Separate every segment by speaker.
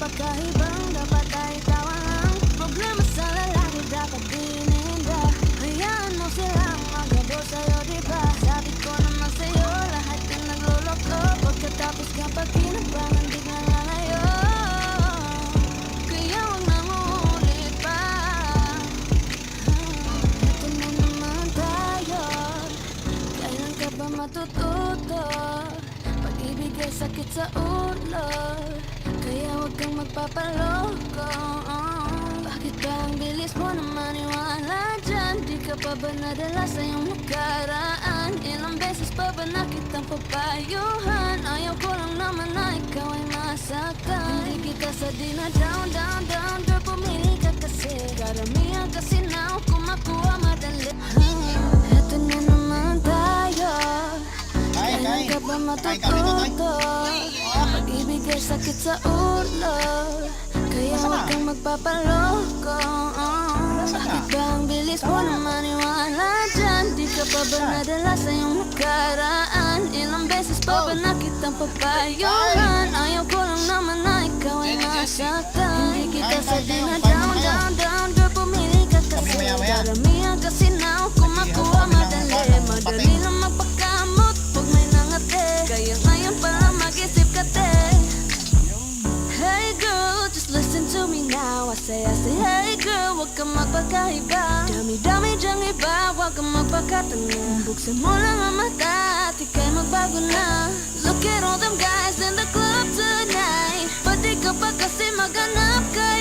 Speaker 1: Pagkaibang dapat ay tawanan Problema sa lalaki dapat ininda Hayaan mo silang magado sa'yo diba Sabi ko naman sa'yo lahat yung nagluloko. Pagkatapos kapag kinabangan di na lang matututo? Pag-ibig ay sakit sa ulo kang magpapaloko Bakit ba ang bilis mo na maniwala dyan? Di ka pa ba nadala sa iyong nakaraan? Ilang beses pa ba na kitang papayuhan? Ayaw ko lang naman na ikaw ay masaktan Hindi kita sa di na down, down, down Girl, pumili ka kasi Karamihan kasi na ako makuha madali Eto na naman tayo Kailan ka ba matututo? Pag-ibig ay sakit sa ulo Kaya huwag kang magpapaloko? Bakit ba ang bilis mo na maniwala dyan? Di ka pa ba nadala sa iyong nakaraan? Ilang beses pa ba
Speaker 2: Oh.
Speaker 1: na kitang papayuhan? Ayaw ko lang naman na ikaw ay nasaktan Hindi kita sa
Speaker 2: tayo,
Speaker 1: di na
Speaker 2: kain
Speaker 1: down, down, down Girl, pumili ka kasi. Karamihan kasi to me now I say, I say, hey girl, wag kang magpagkaiba
Speaker 2: Dami-dami dyang iba, wag kang magpagkatanga Buksan mo lang ang mata at ika'y magbago na. Look at all them guys in the club tonight. Pati ka pa kasi maganap
Speaker 1: kayo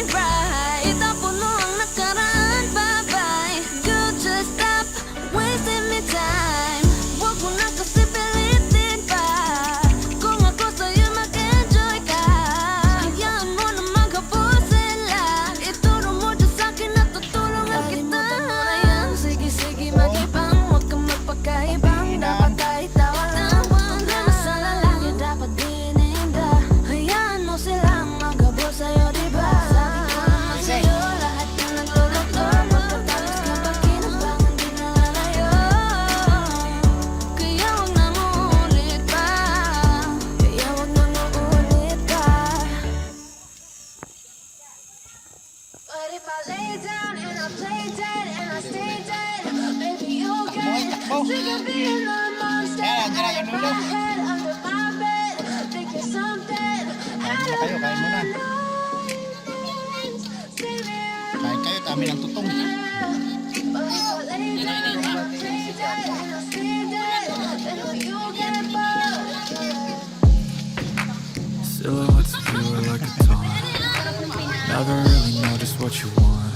Speaker 3: Never really know just what you want.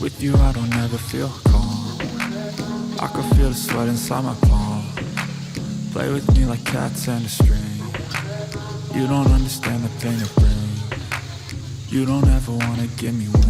Speaker 3: With you, I don't ever feel calm. I can feel the sweat inside my palm. Play with me like cats and a string. You don't understand the pain it brings. You don't ever wanna give me wings.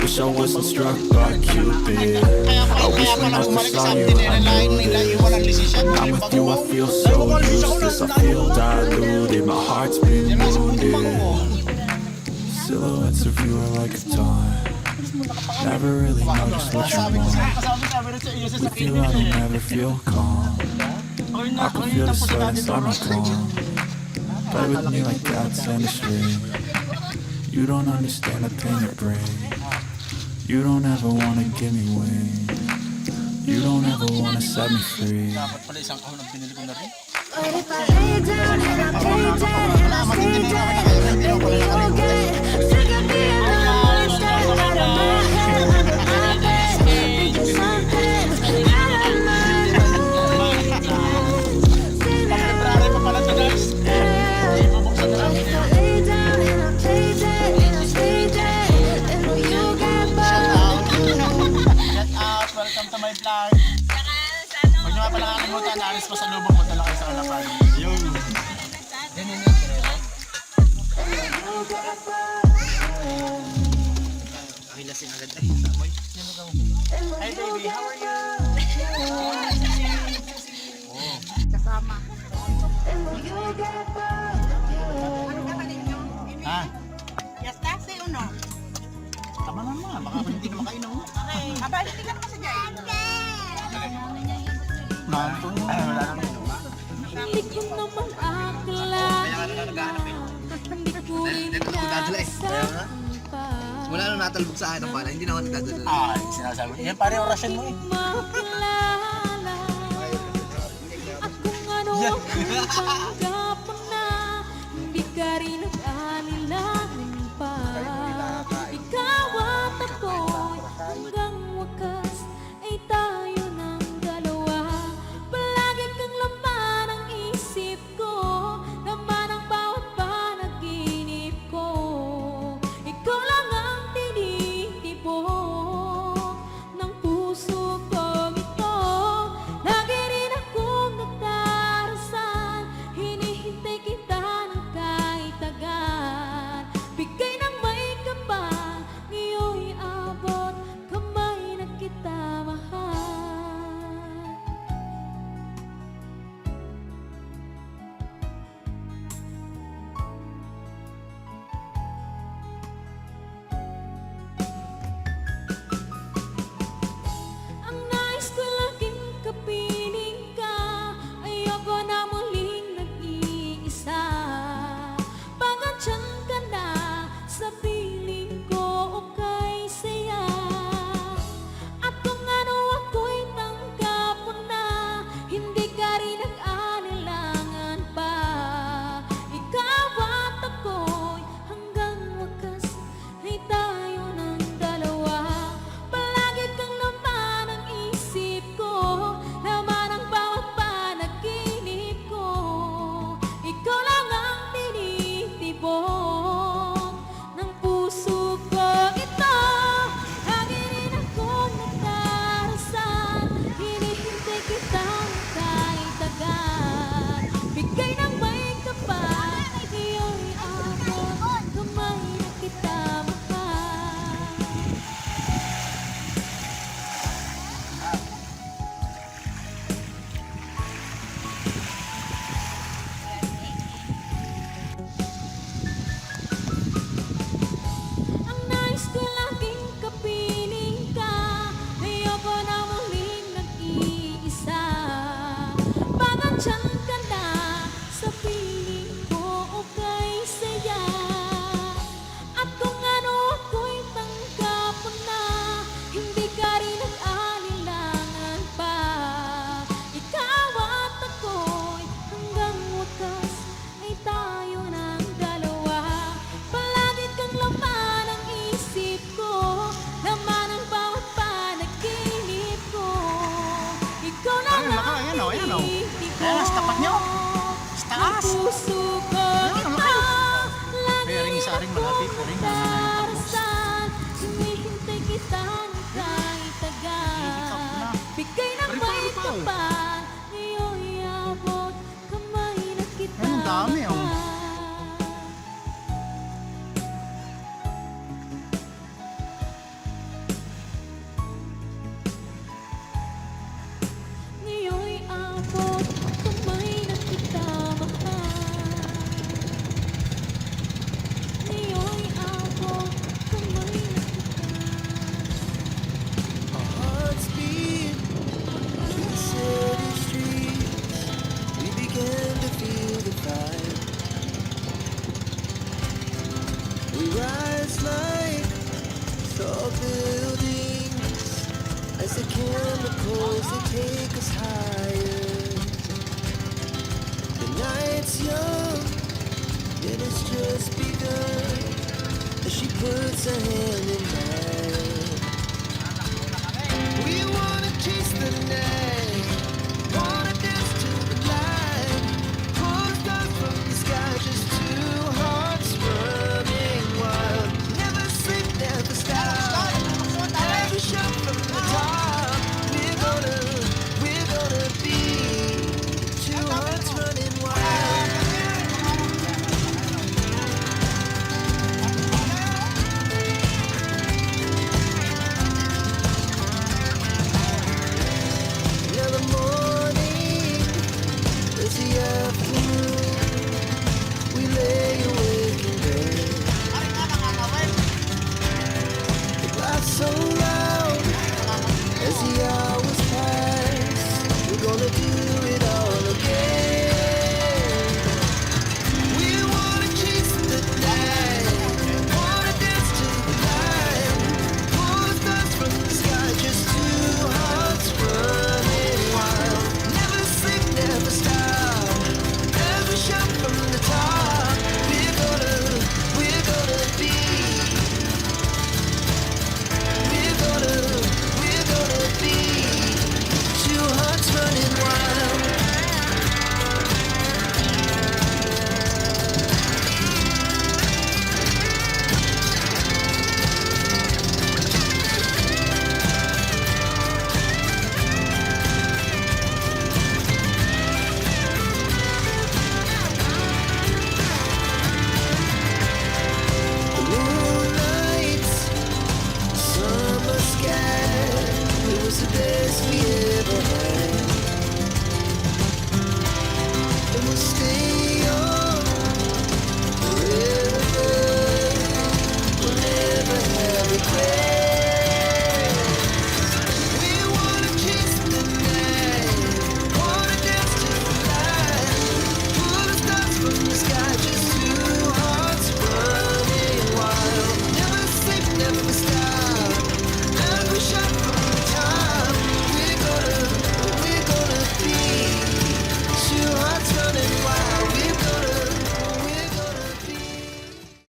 Speaker 3: Wish I wasn't struck by Cupid. I wish when I first saw you, I knew I'm
Speaker 1: ng
Speaker 3: with you, I feel so useless. I feel diluted. My heart's been wounded. Silhouettes of you are like a taunt. Never really just what you want. With you, I don't ever feel calm. I can feel the sweat inside my palm. Play with me like cats and a string. You don't understand the pain it brings. You don't ever wanna give me wings. You don't ever wanna set me free.
Speaker 2: But if I lay down and I play dead and I stay dead, maybe you'll get
Speaker 1: Ha?
Speaker 4: Yes, taxi uno.
Speaker 1: Tama na naman, baka hindi na makainom.
Speaker 4: Okay. Aba, hindi ka naman sa dyan.
Speaker 1: Manto. Ay, wala na
Speaker 2: Hindi ko naman akala Hindi ko rin
Speaker 5: Mula nung natalbog sa akin ang pala, hindi na ako nagdadala.
Speaker 1: Ah, sinasabi. Yan pare, orasyon mo eh.
Speaker 6: 어? 그 방가 puso ko kita.
Speaker 1: Kaya ring isa ring malapit, ring.
Speaker 7: puts a hand in mine. We wanna chase the night.